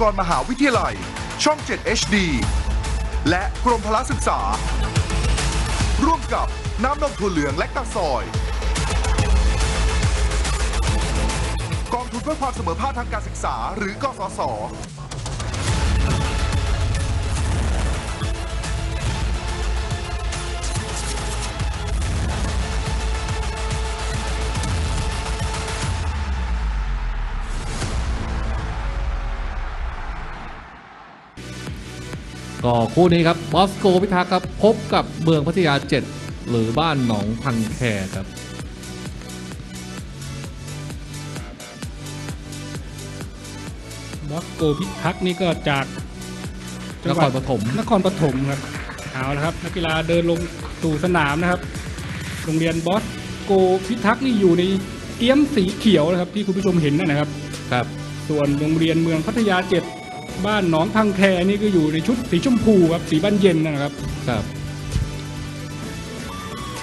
กรณ์มหาวิทยาลัย ช่อง 7 HD และกรมพละศึกษา ร่วมกับน้ำนมถั่วเหลืองและตาซอย กองทุนเพื่อความเสมอภาคทางการศึกษาหรือกสศ ก็คู่นี้ครับบอสโกพิทักษ์ครับพบกับเมืองพัทยา 7 หรือบ้านหนองพันแคครับบอสโกพิทักษ์นี่ก็จากจันงหควัรดปฐมนครปฐมครับเอาละครับนักกีฬาเดินลงสู่สนามนะครับ โรงเรียนบอสโกพิทักษ์นี่อยู่ในเกี้ยมสีเขียวนะครับที่คุณผู้ชมเห็นนั่นนะครับ ครับ ส่วนโรงเรียนเมืองพัทยาเจ็ด บ้านหนองพังแคนี่ก็อยู่ในชุดสีชมพูครับสีบ้านเย็นนะครับครับ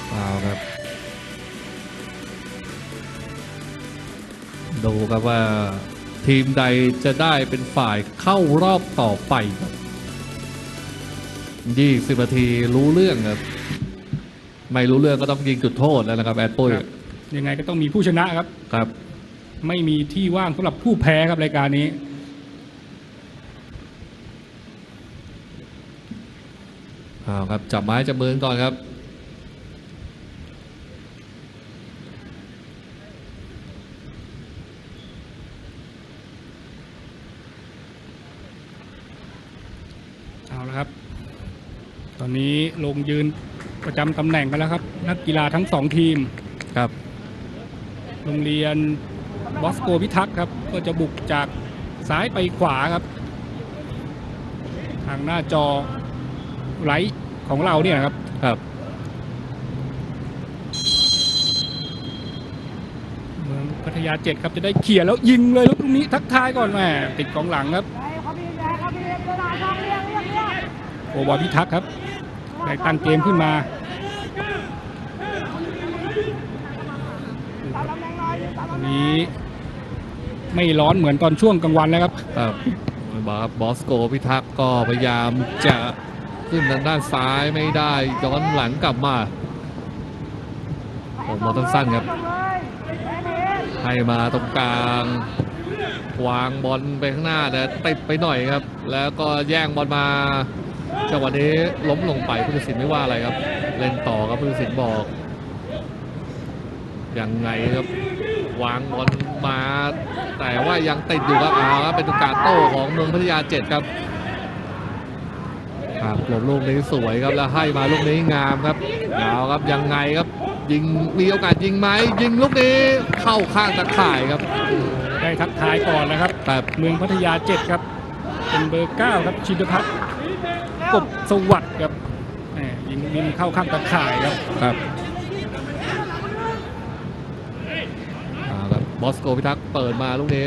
เอาครับ ดูครับว่าทีมใดจะได้เป็นฝ่ายเข้ารอบต่อไปครับยี่สิบนาทีรู้เรื่องครับ ไม่รู้เรื่องก็ต้องยิงจุดโทษแล้วนะครับแอดปุ้ยครับยังไงก็ต้องมีผู้ชนะครับ ครับ ไม่มีที่ว่างสำหรับผู้แพ้ครับรายการนี้ เอาครับ จับไม้จับมือกันก่อนครับ เอาละครับ ตอนนี้ลงยืนประจำตำแหน่งกันแล้วครับ นักกีฬาทั้งสองทีม ครับ โรงเรียนบอสโกพิทักษ์ครับ ก็จะบุกจากซ้ายไปขวาครับ ทางหน้าจอไลท์ ของเราเนี่ยนะครับ ครับเมืองพัทยาเจ็ดครับจะได้เขี่ยร์แล้วยิงเลยลูกตรงนี้ทักทายก่อนแหม่ติดกองหลังครับโอบอยพิทักษ์ครับได้ตั้งเกมขึ้นมาตอนนี้ไม่ร้อนเหมือนตอนช่วงกลางวันแล้วครับครับบอสบอสโกพิทักษ์ก็พยายามจะ ขึ้นทางด้านซ้ายไม่ได้ย้อนหลังกลับมาผมมาสั้นๆครับ ให้มาตรงกลางวางบอลไปข้างหน้าแต่ติดไปหน่อยครับ แล้วก็แย่งบอลมาจังหวะนี้ล้มลงไปผู้ตัดสินไม่ว่าอะไรครับ เล่นต่อครับผู้ตัดสินบอกยังไงครับวางบอลมา แต่ว่ายังติดอยู่ครับเอาครับเป็นการโต้ของเมืองพัทยาเจ็ดครับ หลบลูกนี้สวยครับแล้วให้มาลูกนี้งามครับเอาครับยังไงครับ ยิงมีโอกาสยิงไหมยิงลูกนี้เข้าข้างตะข่ายครับ ได้ทักทายก่อนนะครับแต่เมืองพัทยาเจ็ดครับ เป็นเบอร์เก้าครับชินพัฒน์กบสวัสดิ์ครับแหมยิงยิงเข้าข้างตะข่ายครับครับเอาครับบอสโกพิทักษ์เปิดมาลูกนี้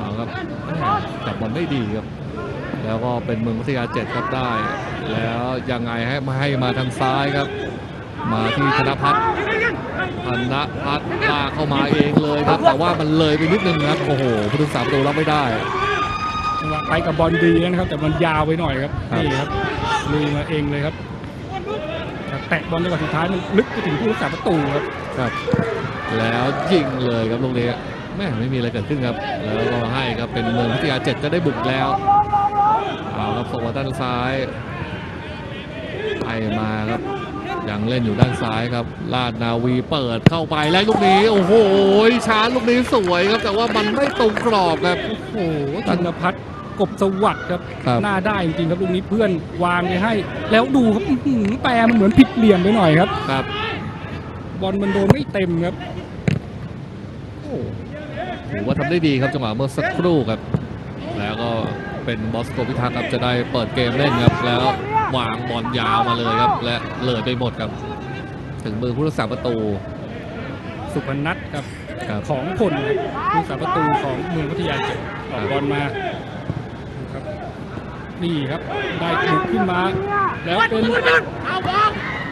เอาครับจับบอลได้ดีครับ แล้วก็เป็นเมืองพัทยาเจ็ดครับได้ แล้วยังไงให้มาให้มาทางซ้ายครับ มาที่ธนพัฒน์ธนพัฒน์ลากเข้ามาเองเลยครับ แต่ว่ามันเลยไปนิดนึงนะครับโอ้โหผู้รักษาประตูรับไม่ได้จังหวะไปกับบอลดีนะครับ แต่มันยาวไปหน่อยครับครับนี่ครับลุยมาเองเลยครับแต่แตะบอลจังหวะสุดท้ายมันลึกไปถึงผู้รักษาประตูครับครับ แล้วยิงเลยครับลูกนี้แม่ไม่มีอะไรเกิดขึ้นครับ แล้วก็ให้ครับเป็นเมืองพัทยาเจ็ดจะได้บุกแล้วเอาครับส่งมาด้านซ้ายให้ มาครับ ยังเล่นอยู่ด้านซ้ายครับ ลาดนาวีเปิดเข้าไปแล้วลูกนี้ โอ้โหชาร์จลูกนี้สวยครับ แต่ว่ามันไม่ตรงกรอบครับ โอ้โหธนพัฒน์กบสวัสดิ์ครับครับหน้าได้จริงๆครับลูกนี้เพื่อนวางไปให้ แล้วดูครับอื้อหือแปรมันเหมือนผิดเหลี่ยมไปหน่อยครับครับ บอลมันโดนไม่เต็มครับโอ้ถือว่าทำได้ดีครับจังหวะเมื่อสักครู่ครับ แล้วก็เป็นบอสโกพิทักษ์ครับจะได้เปิดเกมเล่นครับแล้ว วางบอลยาวมาเลยครับ และเลยไปหมดครับ ถึงมือผู้รักษาประตู สุพนัทครับครับของผลครับผู้สาประตูของเมืองพัทยาเจ็ดออกบอลมาครับนี่ครับได้บุกขึ้นมา แล้วเป็น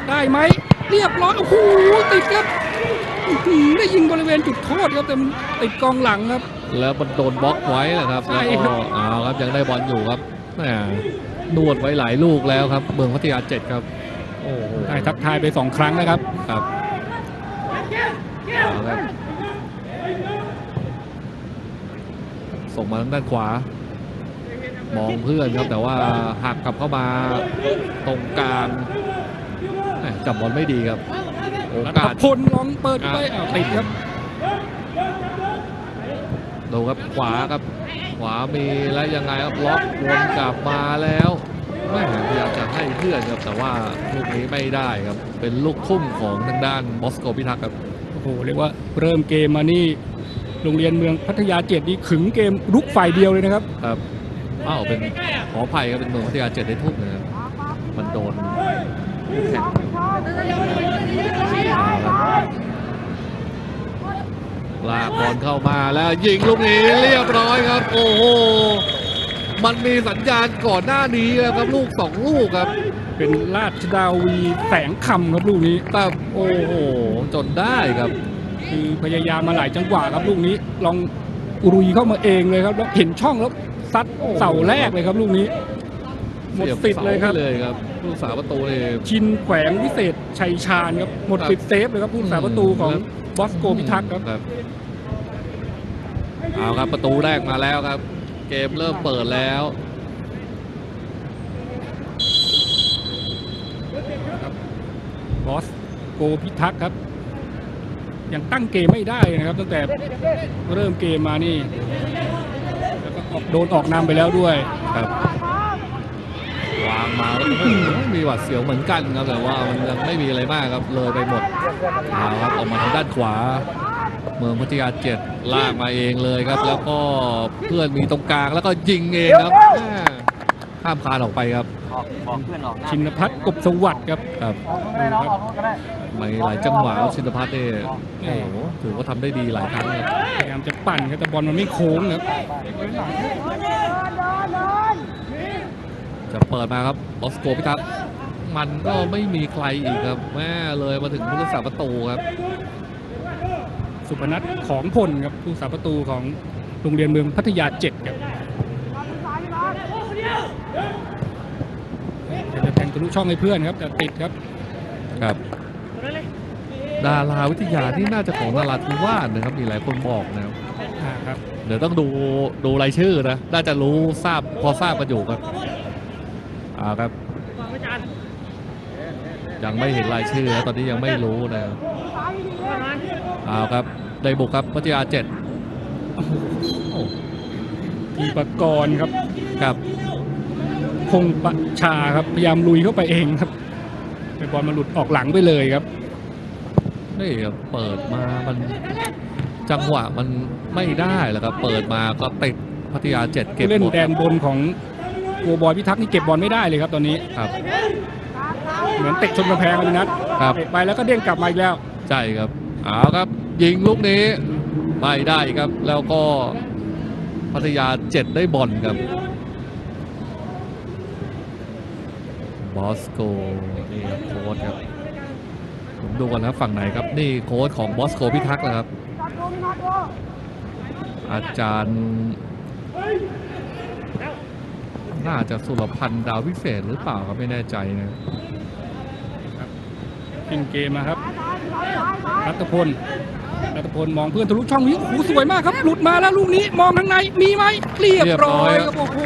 ได้ไหมเรียบร้อยโอ้โหติดครับอื้อหือได้ยิงบริเวณจุดโทษครับแต่มันติดกองหลังครับ แล้วมันโดนบล็อกไว้นะครับใช่แล้วครัก็บเอาครับยังได้บอลอยู่ครับแหม นวดไว้หลายลูกแล้วครับ เมืองพัทยาเจ็ดครับโอ้โหได้ทักทายไปสองครั้งนะครับครับเอาครับ ส่งมาทางด้านขวา มองเพื่อนครับแต่ว่าหักกลับเข้ามาตรงกลางแหม่จับบอลไม่ดีครับโอรักาฐสพลลองเปิดไปอ้าวติดครับ ดูครับขวาครับ ขวามีแล้วยังไงครับล็อกวนกลับมาแล้วแม่พยายามจะให้เพื่อนครับแต่ว่าลูกนี้ไม่ได้ครับเป็นลูกทุ่มของทางด้านบอสโกพิทักษ์ครับโอ้โหเรียกว่าเริ่มเกมมานี่โรงเรียนเมืองพัทยาเจ็ดนี่ขึงเกมรุกฝ่ายเดียวเลยนะครับครับอ้าวเป็นขออภัยครับเป็นเมืองพัทยาเจ็ดได้ทุ่มนะครับมันโดนคู่แข่งเอาครับ ลากบอลเข้ามาแล้วยิงลูกนี้เรียบร้อยครับ โอ้โหมันมีสัญญาณก่อนหน้านี้ครับลูกสองลูกครับ เป็นราชดาวีแสงคำครับลูกนี้แต่โอ้โหจนได้ครับ คือพยายามมาหลายจังหวะครับลูกนี้ลองอุรุยเข้ามาเองเลยครับแล้วเห็นช่องแล้วซัดเสาแรกเลยครับลูกนี้หมดสิทธิ์เลยครับสีบสาเลยครับ ลูกสาวประตูเลยชินแขวงวิเศษชัยชาญครับหมดครับสิทธิ์เซฟเลยครับผู้รักษาประตูของครับบอสโกพิทักษ์ครับเอาครับประตูแรกมาแล้วครับ เกมเริ่มเปิดแล้วบอสโกพิทักษ์ครับ ยังตั้งเกมไม่ได้นะครับตั้งแต่เริ่มเกมมานี่แล้วก็ออกโดนออกนำไปแล้วด้วยครับวาง มาแล้วโอ้โหมีหวัดเสียวเหมือนกันครับแต่ว่ามันยังไม่มีอะไรมากครับเลยไปหมดเอาครับออกมาทางด้านขวา เมืองพัทยาเจ็ดลากมาเองเลยครับ แล้วก็เพื่อนมีตรงกลางแล้วก็ยิงเองครับแม่ข้ามคานออกไปครับออกบอกเพื่อนออกหน้าชินพัฒน์กบสวัสดิ์ครับครับดูครับไม่หลายจังหวะครับชินพัฒน์เนี่ยโอ้โหถือว่าทำได้ดีหลายครั้งครับพยายามจะปั่นครับแต่บอลมันไม่โค้งครับ จะเปิดมาครับออสโกพิทักษ์มันก็ไม่มีใครอีกครับแม่เลยมาถึงผู้รักษาประตูครับ สุพนัทของพลครับผู้รักษาประตูของโรงเรียนเมืองพัทยาเจ็ดครับจะแทงทะลุช่องให้เพื่อนครับแต่ติดครับครับดาราวิทยาที่น่าจะของนาราธิวาสนะครับมีหลายคนบอกนะครับอ่าครับเดี๋ยวต้องดูดูรายชื่อนะ น่าจะรู้ทราบพอทราบกันอยู่ครับ อ่าครับ ยังไม่เห็นรายชื่อนะตอนนี้ยังไม่รู้นะครับเอาครับได้บุกครับพัทยาเจ็ดโอ้ทีปกรณ์ครับครับพงประชาครับพยายามลุยเข้าไปเองครับแต่บอลมาหลุดออกหลังไปเลยครับนี่ครับเปิดมามันจังหวะมันไม่ได้แล้วครับเปิดมาก็ติดพัทยาเจ็ดเก็บผู้เล่นหมดแดนบนของ โกบอยพิทักษ์นี่เก็บบอลไม่ได้เลยครับตอนนี้ ครับ เหมือนเตะชนกำแพงเลยนัดครับ เตะไปแล้วก็เด้งกลับมาอีกแล้ว ใช่ครับเอาครับยิงลูกนี้ไม่ได้ครับ แล้วก็พัทยาเจ็ดได้บอลครับบอสโกนี่ครับโค้ชครับผมดูกันนะฝั่งไหนครับ นี่โค้ชของบอสโกพิทักษ์นะครับ อาจารย์ น่าจะสุรพันธ์ดาววิเศษหรือเปล่าครับไม่แน่ใจนะขึ้นเกมมาครับรัตพลรัตพลมองเพื่อนทะลุช่องนี้โอ้โหสวยมากครับ หลุดมาแล้วลูกนี้มองทางในมีไหมเรียบร้อยครับโอ้โห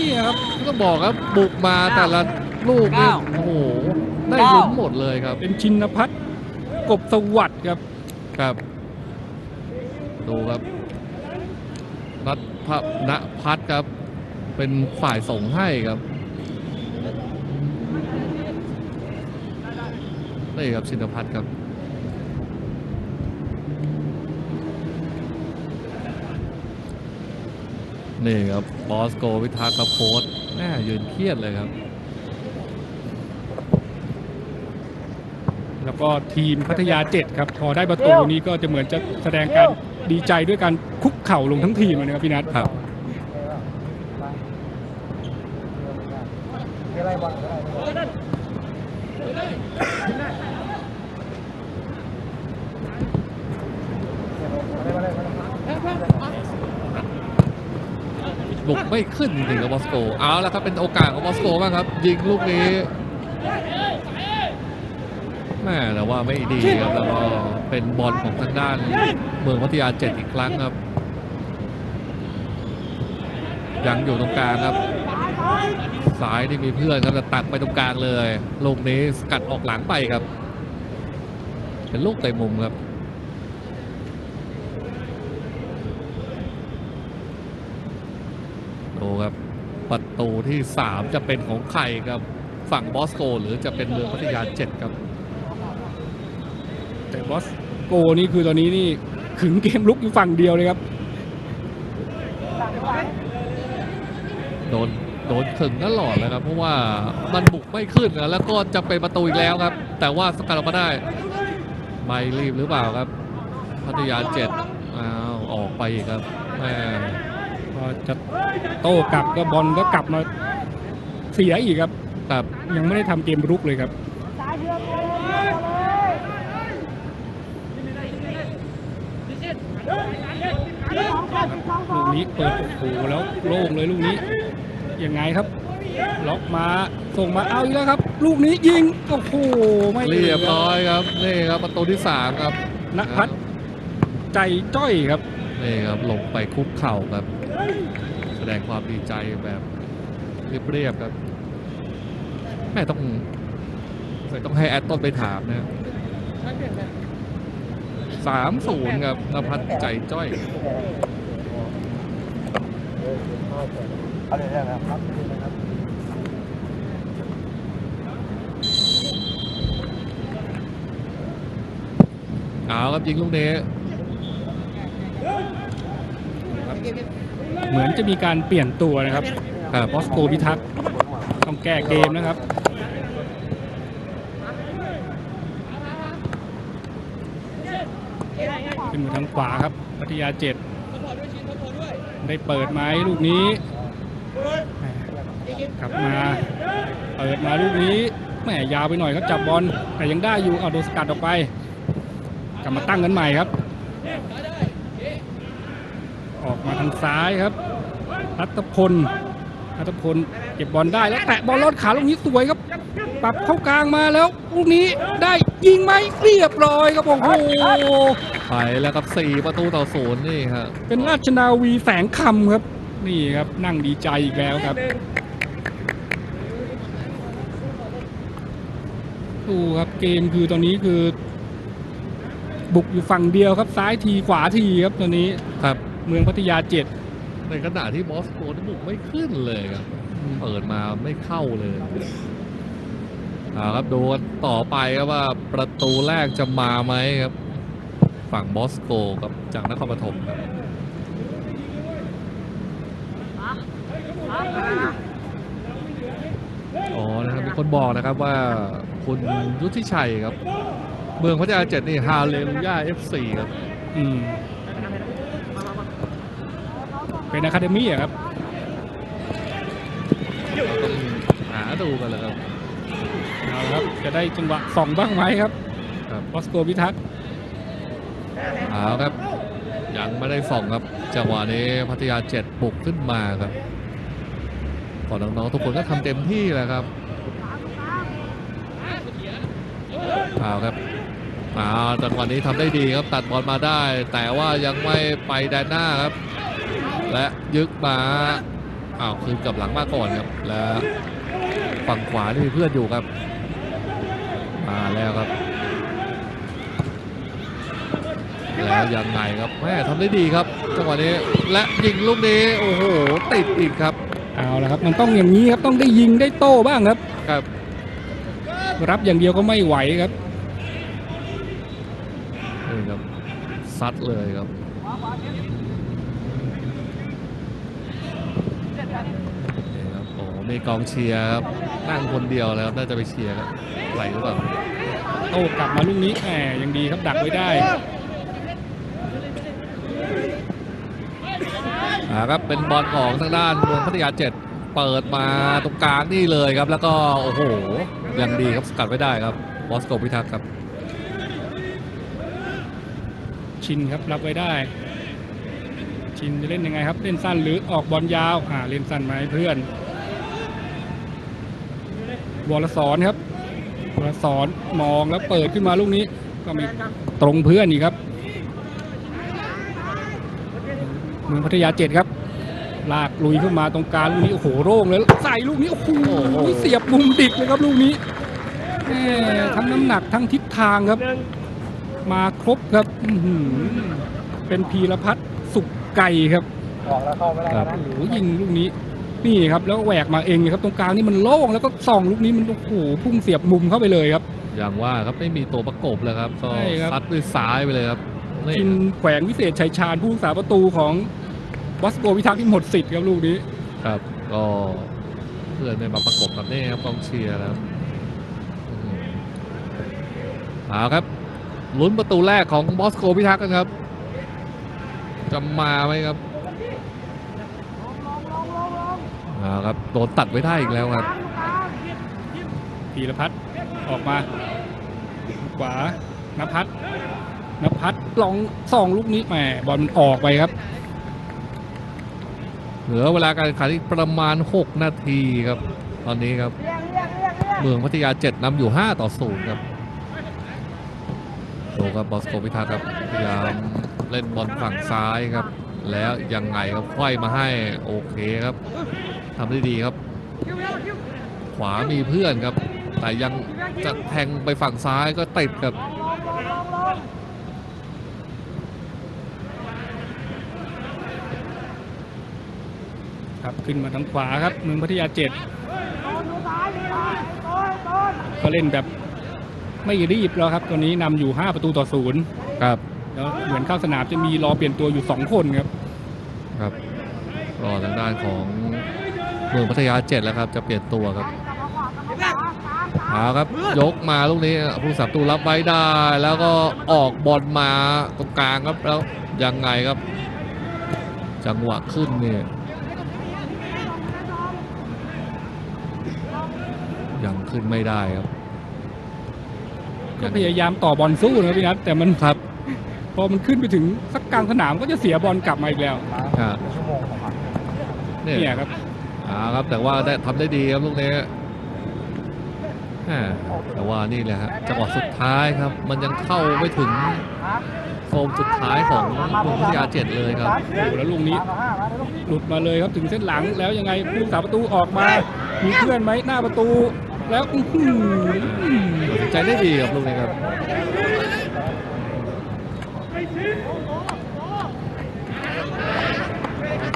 นี่ครับก็บอกครับบุกมาแต่ละลูกนี่โอ้โหได้ลุ้นหมดเลยครับ เป็นชินพัฒน์กบสวัสดิ์ครับครับดูครับรัฐพณพัฒน์ครับ เป็นฝ่ายส่งให้ครับนี่ครับชินพัฒน์ครับนี่ครับบอสโกวิทักษ์ครับโค้ดแม่ยืนเครียดเลยครับ แล้วก็ทีมพัทยาเจ็ดครับ พอได้ประตูนี้ก็จะเหมือนจะแสดงการดีใจด้วยการคุกเข่าลงทั้งทีมเลยนะครับพี่นัทครับ บุกไม่ขึ้นจริงๆกับบอสโกเอาแล้วครับเป็นโอกาสของบอสโกบ้างครับ ยิงลูกนี้แม่แต่ว่าไม่ดีครับแล้วก็เป็นบอลของทางด้านเมืองพัทยาเจ็ดอีกครั้งครับ ยังอยู่ตรงกลางครับสายที่มีเพื่อนครับจะตักไปตรงกลางเลย ลูกนี้สกัดออกหลังไปครับ เป็นลูกเตะมุมครับ ดูครับ ประตูที่ 3 จะเป็นของใครครับฝั่งบอสโก หรือจะเป็นเมืองพัทยาเจ็ดครับ แต่บอสโกนี่คือตอนนี้นี่ขึงเกมลุกอยู่ฝั่งเดียวเลยครับ โดนโดนขึงตลอดเลยครับ เพราะว่ามันบุกไม่ขึ้นนะแล้วก็จะเป็นประตูอีกแล้วครับ แต่ว่าสกัดออกมาได้ ไม่รีบหรือเปล่าครับ พัทยาเจ็ดอ้าวออกไปอีกครับแม่พอ จะโต้กลับก็บอลก็กลับมาเสียอีกครับครับยังไม่ได้ทำเกมรุกเลยครับ ลูกนี้เปิดโอ้โหแล้วโล่งเลยลูกนี้ยังไงครับ ล็อกมาส่งมาเอาอีกแล้วครับ ลูกนี้ยิงโอ้โหไม่เรียบคร้อยครับนี่ครับประตูที่สามครับณพัฒน์ใจจ้อยครับนี่ครับลงไปคุกเข่าครับแส ดงความดีใจแบบเรียบๆครับ แม่ต้องต้องให้แอดต้นไปถามนะสามศูนย์ครับนภัสใจจ้อยเอาครับยิงลูกนี้ เหมือนจะมีการเปลี่ยนตัวนะครับบบอสโกพิทักษ์ต้องแก้เกมนะครับขึ้นมาทางขวาครับพัทยาเจ็ดได้เปิดไหมลูกนี้กลับมาเปิดมาลูกนี้แหมยาวไปหน่อยครับจับบอลแต่ยังได้อยู่เอาโดนสกัดออกไป กลับมาตั้งกันใหม่ครับ ออกมาทางซ้ายครับรัตพลรัตพลเก็บบอลได้แล้วแตะบอลลอดขาลูกนี้สวยครับ ปรับเข้ากลางมาแล้วลูกนี้ได้ยิงไหมเรียบร้อยครับโอ้โหไปแล้วครับสี่ประตูต่อศูนย์นี่ครับเป็นราชนาวีแสงคำครับ นี่ครับนั่งดีใจอีกแล้วครับดูครับเกมคือตอนนี้คือ บุกอยู่ฝั่งเดียวครับซ้ายทีขวาทีครับตอนนี้ครับ เมืองพัทยาเจ็ดในขณะที่บอสโกนี่บุกไม่ขึ้นเลยครับเปิดมาไม่เข้าเลยเอาครับดูกันต่อไปครับว่าประตูแรกจะมาไหมครับ ฝั่งบอสโกกับจากนครปฐมครับอ๋อนะครับมีคนบอกนะครับว่าคุณยุทธิชัยครับ เมืองพัทยาเจ็ดนี่ฮาเลลูยาเอฟซีครับ อืม เป็นอะคาเดมี่อะครับเราต้องหาดูกันเลยครับเอาละครับ จะได้จังหวะส่องบ้างไหมครับครับบอสโกพิทักษ์เอาครับ ยังไม่ได้ส่องครับ จังหวะนี้พัทยาเจ็ดบุกขึ้นมาครับก่อนน้องๆทุกคนก็ทำเต็มที่แหละครับเอาครับเอาจังหวะนี้ทำได้ดีครับตัดบอลมาได้ แต่ว่ายังไม่ไปแดนหน้าครับ และยึกมาอ้าวคืนกลับหลังมาก่อนครับ และฝั่งขวานี่มีเพื่อนอยู่ครับ มาแล้วครับ แล้วยังไงครับแม่ทำได้ดีครับจังหวะนี้และยิงลูกนี้โอ้โหติดอีกครับเอาละครับมันต้องอย่างนี้ครับต้องได้ยิงได้โต้บ้างครับครับ รับอย่างเดียวก็ไม่ไหวครับนี่ครับซัดเลยครับนี่ครับโอ้โห มีกองเชียร์ครับนั่งคนเดียวแล้วครับน่าจะไปเชียร์ครับไหวหรือเปล่าโต้กลับมาลูกนี้แหมยังดีครับดักไว้ได้อ่าครับเป็นบอลของทางด้านเมืองพัทยาเจ็ดเปิดมาตรงกลางนี่เลยครับ แล้วก็โอ้โหยังดีครับสกัดไว้ได้ครับบอสโกพิทักษ์ครับ ชินครับรับไว้ได้ ชินจะเล่นยังไงครับ เล่นสั้นหรือออกบอลยาวอ่าเล่นสั้นไหมเพื่อน วรสอนครับวรสอนมองแล้วเปิดขึ้นมาลูกนี้ ก็ไม่ตรงเพื่อนอีกครับ เมืองพัทยาเจ็ดครับ ลากลุยขึ้นมาตรงกลางลูกนี้โอ้โหโร่งเลยใส่ลูกนี้โอ้โหเสียบมุมดิกเลยครับลูกนี้แม่ทั้งน้ำหนักทั้งทิศทางครับ มาครบครับอื้อหือเป็นพีรพัฒน์สุกไก่ครับครับโอ้โหยิงลูกนี้ นี่ครับแล้วแหวกมาเองเลยครับตรงกลางนี่มันโล่งแล้วก็ส่องลูกนี้มันโอ้โหพุ่งเสียบมุมเข้าไปเลยครับ อย่างว่าครับไม่มีตัวประกบเลยครับก็ใช่ครับ ซัดด้วยซ้ายไปเลยครับนี่ชินแขวงวิเศษชัยชาญผู้รักษาประตูของวัสโกวิทักษ์ที่หมดสิทธิ์ครับลูกนี้ ครับก็เพื่อนไม่มาประกบกับนี่ครับกองเชียร์แล้วอืมเอาครับลุ้นประตูแรกของบอสโกพิทักษ์กันครับจะมาไหมครับ เอาครับโดนตัดไว้ได้อีกแล้วครับพีรพัฒน์ออกมา ขวานภัทรนภัทรลองส่องลูกนี้แหมบอลมันออกไปครับ เหลือเวลาการแข่งขันอีกประมาณ 6 นาทีครับ ตอนนี้ครับ เมืองพัทยา 7นำอยู่ 5 ต่อ 0 ครับดูครับบอสโกพิทักษ์ครับพยายามเล่นบอลฝั่งซ้ายครับ แล้วยังไงครับไขว้มาให้โอเคครับทำได้ดีครับ ขวามีเพื่อนครับ แต่ยังจะแทงไปฝั่งซ้ายก็ติดครับครับขึ้นมาทางขวาครับเมืองพัทยาเจ็ดก็เล่นแบบไม่รีบแล้วครับตอนนี้นำอยู่ 5 ประตูต่อศูนย์ครับ แล้วเหมือนเข้าสนามจะมีรอเปลี่ยนตัวอยู่ 2 คนครับครับรอทางด้านของเมืองพัทยา7แล้วครับ จะเปลี่ยนตัวครับเอาครับ ยกมาลูกนี้ผู้สับตูรับไว้ได้ แล้วก็ออกบอลมาตรงกลางครับแล้วยังไงครับ จังหวะขึ้นเนี่ยยังขึ้นไม่ได้ครับก็พยายามต่อบอลสู้นะครับพี่นัทแต่มันครับพ อมันขึ้นไปถึงสักกลางสนามก็จะเสียบอลกลับมาอีกแล้วอะเนี่ยเนี่ยครับอ่าครับแต่ว่าได้ทำได้ดีครับลูกนี้อ่าแต่ว่านี่แหละฮะจังหวะสุดท้ายครับ มันยังเข้าไม่ถึงโฟมสุดท้ายของเมืองพัทยา7เลยครับโอ้โหแล้วลูกนี้ หลุดมาเลยครับถึงเส้นหลังแล้วยังไงผู้สาประตูออกมา มีเพื่อนไหมหน้าประตู แล้วอื้อหือตัดสินใจได้ดีครับลูกนี้ครับ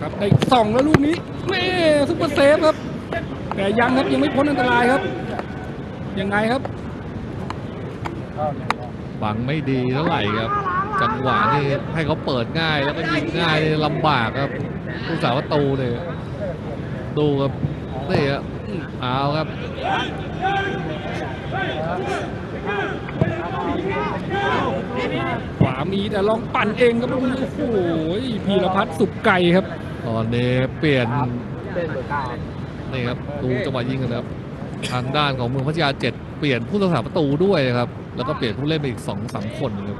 ครับ ได้ส่องแล้วลูกนี้แม่ซุปเปอร์เซฟครับ แต่ยังครับยังไม่พ้นอันตรายครับ ยังไงครับบังไม่ดีเท่าไหร่ครับ จังหวะนี่ให้เขาเปิดง่ายแล้วก็ยิงง่ายนี่ลำบากครับผู้สาประตูเนี่ยดูครับนี่ครับเอาครับ ขวามีแต่ลองปั่นเองครับลูกนี้โอ้โหพีรพัฒน์สุกไก่ครับ ตอนนี้เปลี่ยนนี่ครับดูจังหวะยิงกันนะครับทางด้านของเมืองพัทยาเจ็ดเปลี่ยนผู้รักษาประตูด้วยนะครับ แล้วก็เปลี่ยนผู้เล่นไปอีกสองสามคนครับ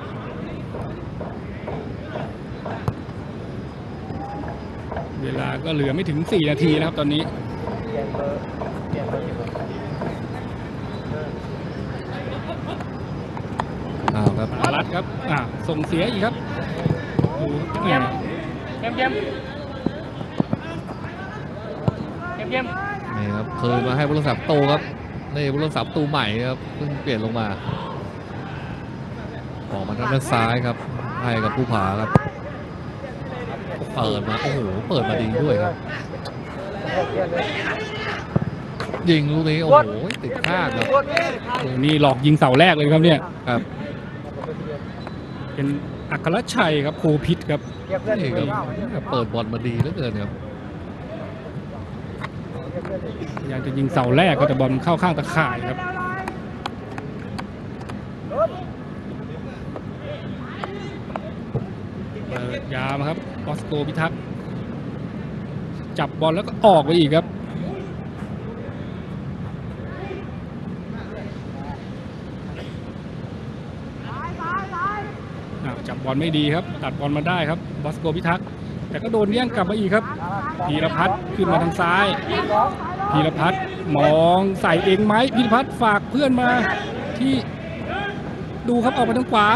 เวลาก็เหลือไม่ถึง 4 นาทีนะครับตอนนี้ เอา ครับอารัตครับอ่าส่งเสียอีกครับดูแหมเยี่ยมเยี่ยมเยี่ยมเยี่ยมนี่ครับคืนมาให้ผู้รักษาประตูครับนี่ผู้รักษาประตูใหม่ครับเพิ่งเปลี่ยนลงมาออกมาทางด้านซ้ายครับให้กับผู้ผาครับเปิดมาโอ้โหเปิดมาดีด้วยครับ ยิงลูกนี้โอ้โหติดข้างครับโอ้นี่หลอกยิงเสาแรกเลยครับเนี่ยครับ เป็นอัครชัยครับโคพิษครับนี่ครับเปิดบอลมาดีเหลือเกินครับพยายามจะยิงเสาแรกก็แต่บอลมันเข้าข้างตะข่ายครับเปิดยาวมาครับออสโกพิทักษ์จับบอลแล้วก็ออกไปอีกครับ อ้าว จับบอลไม่ดีครับ ตัดบอลมาได้ครับบอสโกพิทักษ์แต่ก็โดนแย่งกลับมาอีกครับพีรพัฒน์ขึ้นมาทางซ้ายพีรพัฒน์มองใส่เองไหมพีรพัฒน์ฝากเพื่อนมาที่ดูครับออกไปทางขวา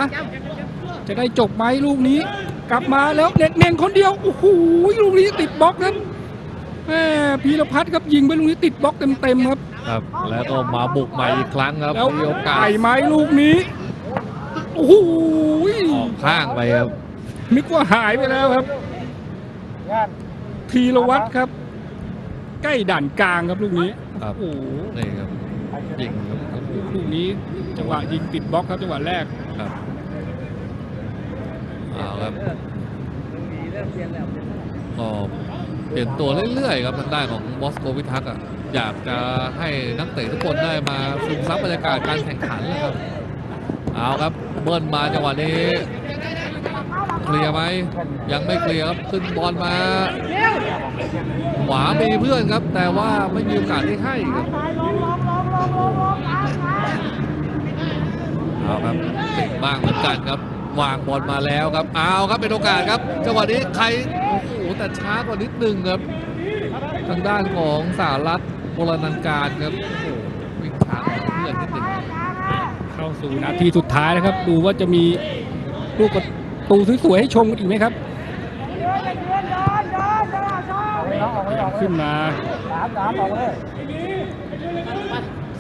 จะได้จบไหมลูกนี้ กลับมาแล้วเน็ตเน่งคนเดียวโอ้โหลูกนี้ติดบล็อกครับแหมพีรพัฒน์ครับยิงไปลูกนี้ติดบล็อกเต็มๆครับครับ แล้วก็มาบุกใหม่อีกครั้งครับแล้วมีโอกาส ไก่ไม้ลูกนี้ โอ้โหออกข้างไปครับนึกว่าหายไปแล้วครับ ธีรวัตรครับ ใกล้ด่านกลางครับลูกนี้ครับ โอ้โหนี่ครับยิงครับลูกนี้จังหวะยิงติดบล็อกครับจังหวะแรก ครับเอาครับก็เปลี่ยนตัวเรื่อยๆครับทางด้านของบอสโกวิทักษ์อะอยากจะให้นักเตะทุกคนได้มาซึมซับบรรยากาศการแข่งขันเลยครับ เอาครับเบิ้ลมาจังหวะนี้เคลียร์ไหมยังไม่เคลียร์ครับขึ้นบอลมา ขวามีเพื่อนครับ แต่ว่าไม่มีโอกาสได้ให้ครับเอาครับติดบ้างเหมือนกันครับ วางบอลมาแล้วครับเอาครับเป็นโอกาสครับจังหวะนี้ใครโอ้โหแต่ช้ากว่านิดนึงครับ ทางด้านของสารัตโบรานันการครับโอ้โหวิ่งช้ากว่าเพื่อนนิดนึง เข้าสู่นาทีสุดท้ายนะครับ ดูว่าจะมีลูกประตูสวยๆให้ชมกันอีกไหมครับ ขึ้นมา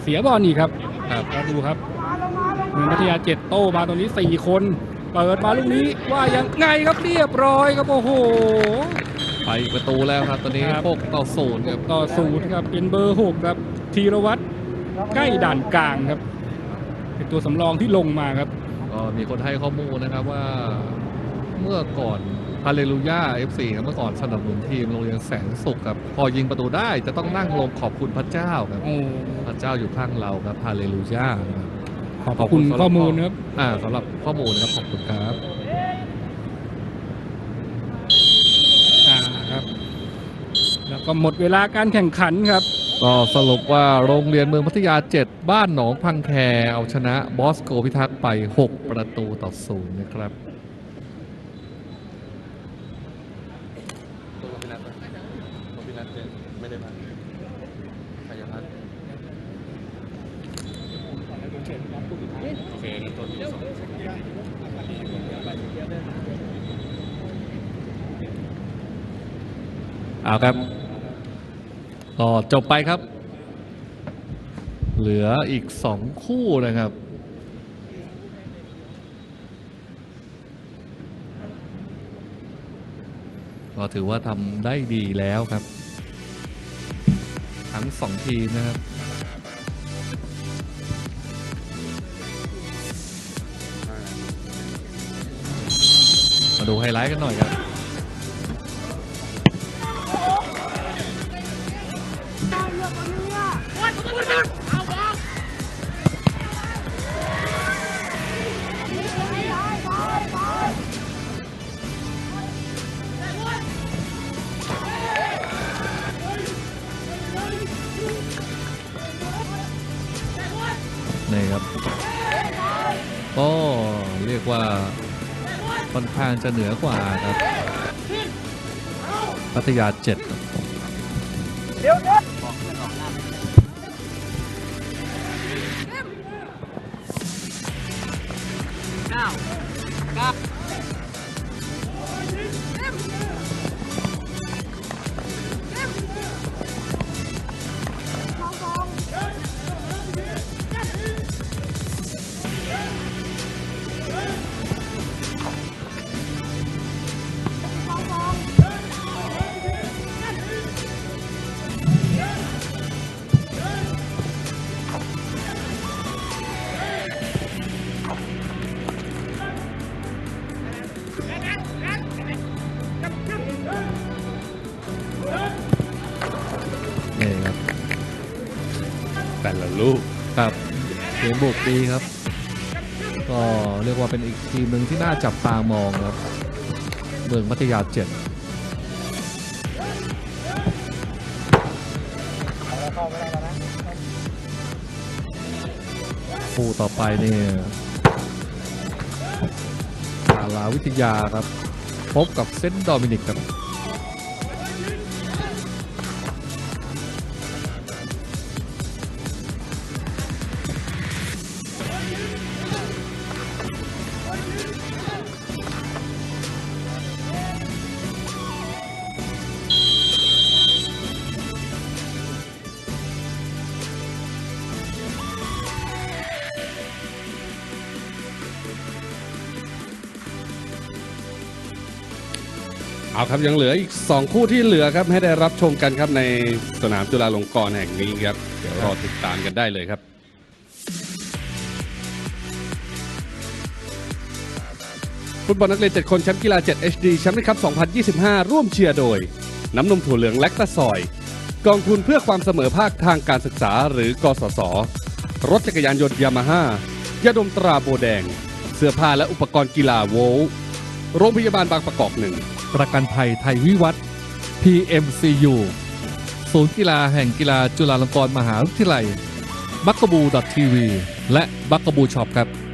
เสียบอลนี่ครับครับแล้วดูครับเมืองพัทยาเจ็ดโต้มาตรงนี้4คนเปิดมาลูกนี้ว่ายังไงครับเรียบร้อยครับโอ้โหไปอีกประตูแล้วครับตอนนี้ครับพกต่อศูนย์ครับต่อศูนย์ครับเป็นเบอร์หกครับธีรวัตรใกล้ด่านกลางครับ เป็นตัวสำรองที่ลงมาครับ ก็มีคนให้ข้อมูลนะครับว่าเมื่อก่อนฮาเลลูยา FC ครับเมื่อก่อนสนับสนุนทีมโรงเรียนแสงสุขครับ พอยิงประตูได้จะต้องนั่งลงขอบคุณพระเจ้าครับ โอ้พระเจ้าอยู่ข้างเราครับฮาเลลูยานะครับขอบคุณข้อมูลนะครับ อ่าสำหรับข้อมูลนะครับขอบคุณครับ อ่าครับ แล้วก็หมดเวลาการแข่งขันครับ ก็สรุปว่าโรงเรียนเมืองพัทยา 7 บ้านหนองพังแค เอาชนะบอสโกพิทักษ์ไป 6 ประตูต่อศูนย์นะครับเอาครับ ก็จบไปครับ เหลืออีกสองคู่นะครับ ก็ถือว่าทำได้ดีแล้วครับ ทั้งสองทีมนะครับมาดูไฮไลท์กันหน่อยครับ จะเหนือกว่าครับ พัทยาเจ็ดครับ บุกดีครับ ก็เรียกว่าเป็นอีกทีมหนึ่งที่น่าจับตามองครับ เมืองพัทยาเจ็ดคู่ต่อไปนี่สาราวิทยาครับ พบกับเซนต์โดมินิกครับ เอาครับยังเหลืออีก 2 คู่ที่เหลือครับให้ได้รับชมกันครับในสนามจุฬาลงกรณ์แห่งนี้ครับเดี๋ยวรอติดตามกันได้เลยครับ ฟุตบอลนักเรียน7คนแชมป์กีฬา 7 HD แชมป์นะครับ2025 ร่วมเชียร์โดย น้ำนมถั่วเหลืองแลคตาซอย กองทุนเพื่อความเสมอภาคทางการศึกษาหรือกสศรถจักรยานยนต์ยามาฮ่ายาดมตราโบแดง เสื้อผ้าและอุปกรณ์กีฬาโวลโรงพยาบาลบางประกอบหนึ่ง ประกันภัยไทยวิวัฒน์ PMCU ศูนย์กีฬาแห่งกีฬาจุฬาลงกรณ์มหาวิทยาลัยบักกบูดอทีวีและบักกบูช็อปครับ